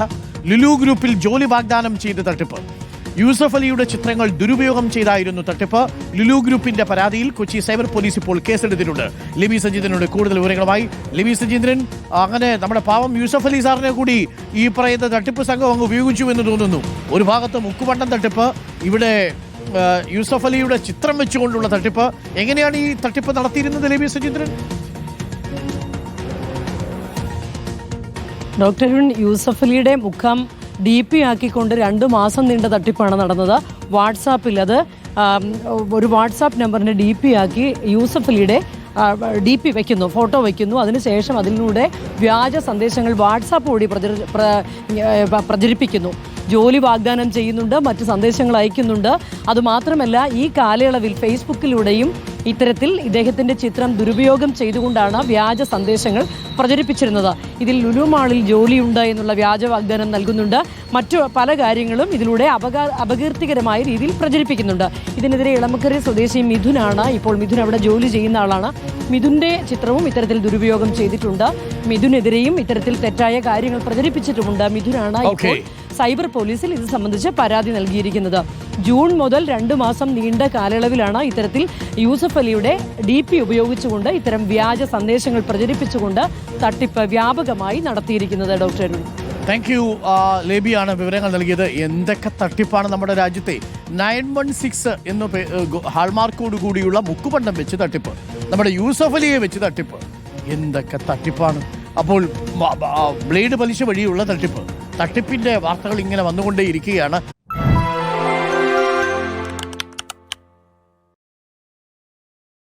വാർത്ത ലുലു ഗ്രൂപ്പിൽ ജോലി വാഗ്ദാനം ചെയ്ത് തട്ടിപ്പ്. യൂസഫ് അലിയുടെ ചിത്രങ്ങൾ ദുരുപയോഗം ചെയ്തായിരുന്നു തട്ടിപ്പ്. ലുലു ഗ്രൂപ്പിന്റെ പരാതിയിൽ കൊച്ചി സൈബർ പോലീസ് ഇപ്പോൾ കേസെടുത്തിട്ടുണ്ട്. ലിബി സജീന്ദ്രനോട് കൂടുതൽ വിവരങ്ങളുമായി. ലിബി സജീന്ദ്രൻ അങ്ങനെ നമ്മുടെ പാവം യൂസഫ് അലി സാറിനെ കൂടി ഈ പറയുന്ന തട്ടിപ്പ് സംഘം അങ്ങ് ഉപയോഗിച്ചു എന്ന് തോന്നുന്നു. ഒരു ഭാഗത്ത് മുക്കുപണ്ടം തട്ടിപ്പ് ഇവിടെ യൂസഫ് അലിയുടെ ചിത്രം വെച്ചുകൊണ്ടുള്ള തട്ടിപ്പ്. എങ്ങനെയാണ് ഈ തട്ടിപ്പ് നടത്തിയിരുന്നത് ലിബി സജീന്ദ്രൻ ഡോക്ടർ അരുൺ യൂസഫ് അലിയുടെ മുഖം ഡി പി ആക്കിക്കൊണ്ട് രണ്ട് മാസം നീണ്ട തട്ടിപ്പാണ് നടന്നത്. വാട്സാപ്പിൽ അത് ഒരു വാട്സാപ്പ് നമ്പറിനെ ഡി പി ആക്കി യൂസഫലിയുടെ ഡി പി വയ്ക്കുന്നു ഫോട്ടോ വയ്ക്കുന്നു അതിനുശേഷം അതിലൂടെ വ്യാജ സന്ദേശങ്ങൾ വാട്സാപ്പ് വഴി പ്രചരിപ്പിക്കുന്നു. ജോലി വാഗ്ദാനം ചെയ്യുന്നുണ്ട് മറ്റ് സന്ദേശങ്ങൾ അയക്കുന്നുണ്ട്. അതുമാത്രമല്ല ഈ കാലയളവിൽ ഫേസ്ബുക്കിലൂടെയും ഇത്തരത്തിൽ ഇദ്ദേഹത്തിന്റെ ചിത്രം ദുരുപയോഗം ചെയ്തുകൊണ്ടാണ് വ്യാജ സന്ദേശങ്ങൾ പ്രചരിപ്പിച്ചിരുന്നത്. ഇതിൽ ലുലുമാളിൽ ജോലിയുണ്ട് എന്നുള്ള വ്യാജ വാഗ്ദാനം നൽകുന്നുണ്ട്. മറ്റു പല കാര്യങ്ങളും ഇതിലൂടെ അപകാ അപകീർത്തികരമായ രീതിയിൽ പ്രചരിപ്പിക്കുന്നുണ്ട്. ഇതിനെതിരെ ഇളമക്കറി സ്വദേശി മിഥുനാണ് ഇപ്പോൾ മിഥുൻ അവിടെ ജോലി ചെയ്യുന്ന ആളാണ്. മിഥുന്റെ ചിത്രവും ഇത്തരത്തിൽ ദുരുപയോഗം ചെയ്തിട്ടുണ്ട്. മിഥുനെതിരെയും ഇത്തരത്തിൽ തെറ്റായ കാര്യങ്ങൾ പ്രചരിപ്പിച്ചിട്ടുമുണ്ട്. മിഥുനാണ് ഇപ്പോൾ സൈബർ പോലീസിൽ ഇത് സംബന്ധിച്ച് പരാതി നൽകിയിരിക്കുന്നത്. ജൂൺ മുതൽ രണ്ട് മാസം നീണ്ട കാലയളവിലാണ് ഇത്തരത്തിൽ യൂസഫ് അലിയുടെ ഡി പി ഉപയോഗിച്ചുകൊണ്ട് ഇത്തരം വ്യാജ സന്ദേശങ്ങൾ പ്രചരിപ്പിച്ചുകൊണ്ട് തട്ടിപ്പ് വ്യാപകമായി നടത്തിയിരിക്കുന്നത് ഡോക്ടർ താങ്ക് യു ലേബിയാണ് വിവരങ്ങൾ നൽകിയത്. എന്തൊക്കെ തട്ടിപ്പാണ് നമ്മുടെ രാജ്യത്തെ? നയൻ വൺ സിക്സ് എന്ന ഹാൾമാർക്കോട് കൂടിയുള്ള മുക്കുപണ്ടം വെച്ച് തട്ടിപ്പ്. നമ്മുടെ യൂസഫ് അലിയെ വെച്ച് തട്ടിപ്പ്. എന്തൊക്കെ തട്ടിപ്പാണ്? അപ്പോൾ ബ്ലേഡ് പലിശ വഴിയുള്ള തട്ടിപ്പ്. തട്ടിപ്പിന്റെ വാർത്തകൾ ഇങ്ങനെ വന്നുകൊണ്ടേയിരിക്കുകയാണ്.